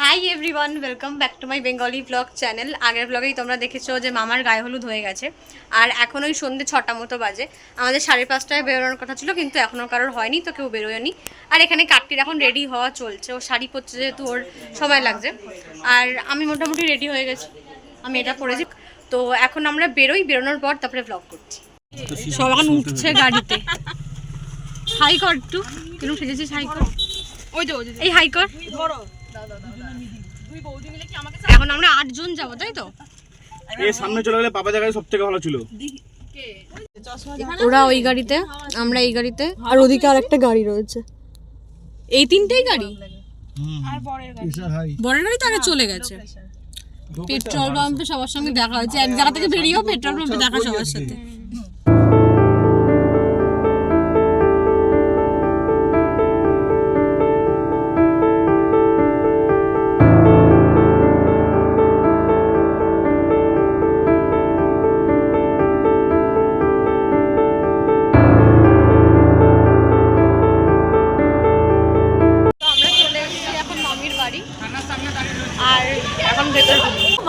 Hi everyone welcome back to my Bengali vlog channel আগের ব্লগেই তোমরা দেখেছ যে মামার গায়ে হলুদ হয়ে গেছে। আর এখন ওই সন্ধ্যে ছটা মতো বাজে। আমাদের সাড়ে পাঁচটায় বেরোনোর কথা ছিল কিন্তু এখনও কারোর হয়নি তো কেউ বেরোয়নি। আর এখানে কাকটির এখন রেডি হওয়া চলছে। ও শাড়ি পরছে যেহেতু ওর সময় লাগছে। আর আমি মোটামুটি রেডি হয়ে গেছি। আমি এটা পরেছি। তো এখন আমরা বেরোই বেরোনোর পর তারপরে ব্লগ করছি। সব এখন উঠছে গাড়িতে। হাই কর একটু কেন সেজেছিস হাই কর ওই তো এই হাই কর ধরো এখন আমরা আটজন যাব তাই তো? এ সামনে চলে গেলে বাবা জায়গায় সব থেকে ভালো ছিল। ওরা ওই গাড়িতে আমরা এই গাড়িতে আর ওদিকে আর একটা গাড়ি রয়েছে। এই তিনটেই গাড়ি? আর পরের গাড়ি বড়ের গাড়ি তো আগে চলে গেছে। পেট্রোল পাম্পে সবার সঙ্গে দেখা হয়েছে। এক জায়গা থেকে বেরিয়েও পেট্রোল পাম্পে দেখা সবার সাথে। আর এখন ভেতরে।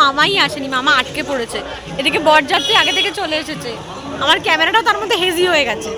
মামাই আসেনি, মামা আটকে পড়েছে। এদিকে বরযাত্রী আগে থেকে চলে এসেছে। আমার ক্যামেরাটা তার মধ্যে হেজি হয়ে গেছে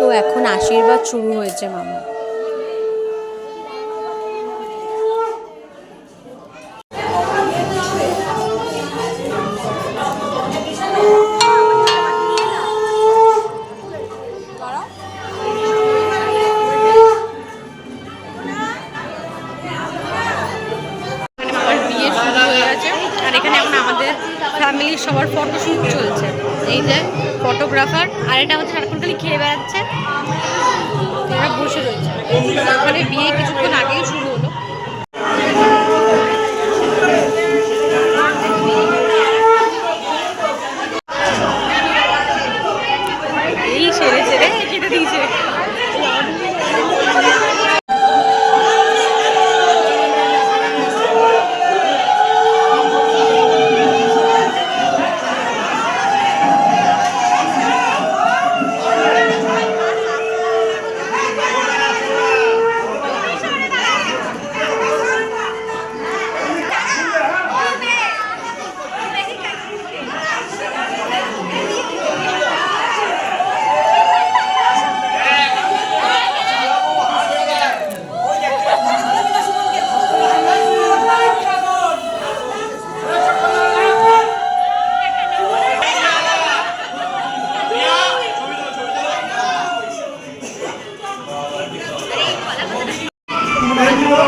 তো এখন আশীর্বাদ শুরু হয়েছে মামা। এখানে মামার বিয়ে শুরু হয়ে গেছে আর এখানে এখন আমাদের ফ্যামিলির সবার ফটোশ্যুট চলছে এই যে ফটোগ্রাফার আর এটা হচ্ছে সারাক্ষণ খালি খেয়ে বেড়াচ্ছে। বসে রয়েছে। মানে বিয়ে কিছুক্ষণ আগেই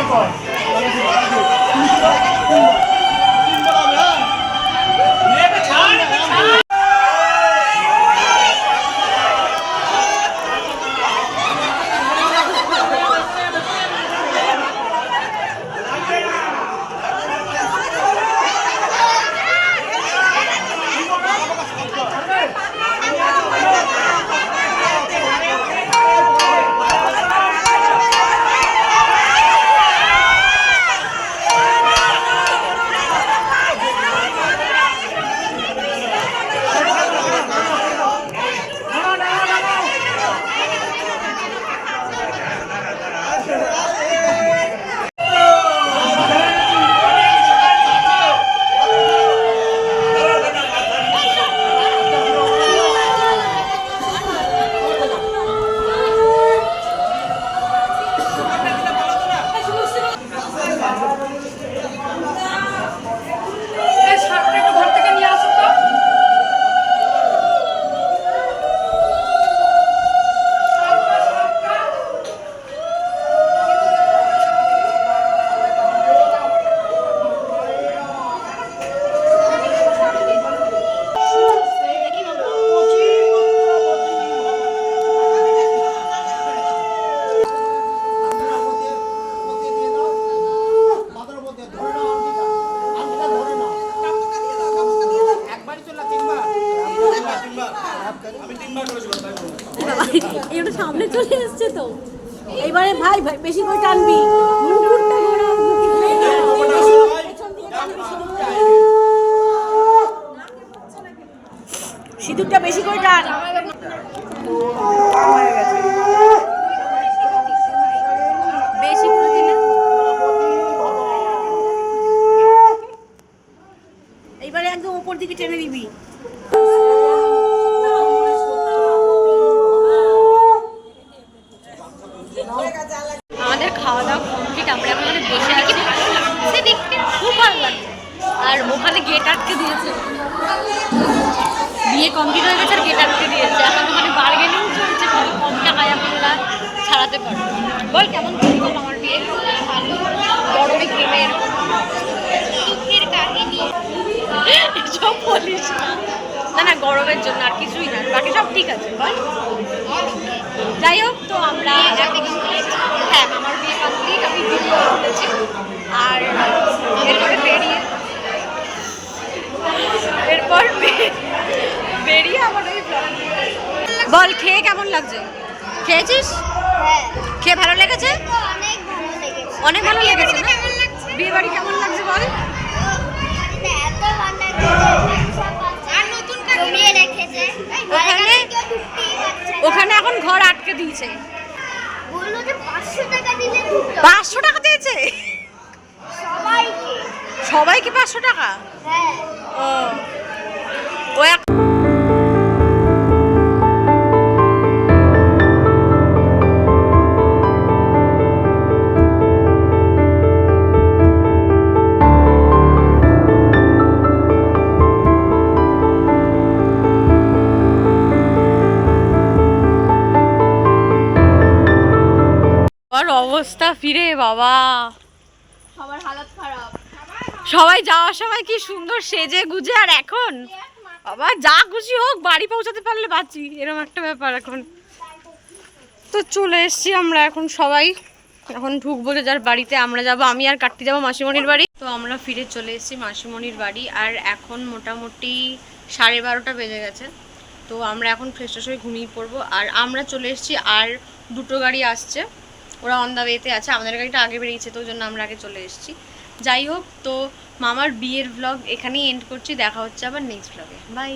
সম্পদ ভাই ভাই বেশি করে টানবি। সিঁদুরটা। বেশি করে টান। এইবারে একদম উপর দিকে টেনে দিবি আমাদের খাওয়া দাওয়া কমপ্লিট আমরা এখন ওখানে বসে আছি সে দেখতে খুব ভালো লাগছে আর ওখানে গেট আটকে দিয়েছে। বিয়ে কমপ্লিট হয়ে গেছে আর গেট আটকে দিয়েছে। এখন ওখানে বার্গেনিং চলছে কত কম টাকায় আমরা ছাড়াতে পারব বল কেমন আমার বিয়ে? ভালো গরমে ঘেমে এরকম? দুঃখের কাহিনী। সব বলিস না। না না গরমের জন্য আর কিছুই না। বাকি সব ঠিক আছে বল। যাই হোক তো আমরা হ্যাঁ আমার বিয়ে কমপ্লিট আমি ভিডিও করেছি আর এরপরে বেরিয়ে এরপর বে- বেরিয়ে আমার ওই vlog। বল খেয়ে কেমন লাগছে? খেয়েছিস? হ্যাঁ। খেয়ে ভালো লেগেছে? অনেক ভালো লেগেছে। বিয়ে বাড়ি কেমন লাগছে? বল? ওখানে? এখন ঘর আটকে দিয়েছে। পাঁচশো টাকা দিয়েছে? সবাইকে। সবাইকে পাঁচশো টাকা? হ্যাঁ। ও। ও এক অবস্থা ফিরে বাবা। সবার হালত খারাপ। সবাই যাওয়ার সময় কি সুন্দর সেজে গুজে আর এখন? বাবা যা খুশি হোক বাড়ি পৌঁছাতে পারলে বাঁচি এরকম একটা ব্যাপার এখন। তো চলে এসেছি আমরা এখন সবাই। এখন ঢুকবো যে যার বাড়িতে আমরা যাব আমি আর কাটতে যাব মাসিমণির বাড়ি। তো আমরা ফিরে চলে এসেছি মাসিমণির বাড়ি আর এখন মোটামুটি সাড়ে বারোটা বেজে গেছে। তো আমরা এখন ফ্রেশ হয়ে ঘুমিয়ে পড়ব আর আমরা চলে এসেছি আর দুটো গাড়ি আসছে। ওরা অন দ্য ওয়েতে আছে, আমাদের গাড়িটা আগে বেরিয়েছে, তো ওই জন্য আমরা আগে চলে এসেছি। যাই হোক, তো মামার বিয়ের ব্লগ এখানেই এন্ড করছি, দেখা হচ্ছে আবার নেক্সট ব্লগে বাই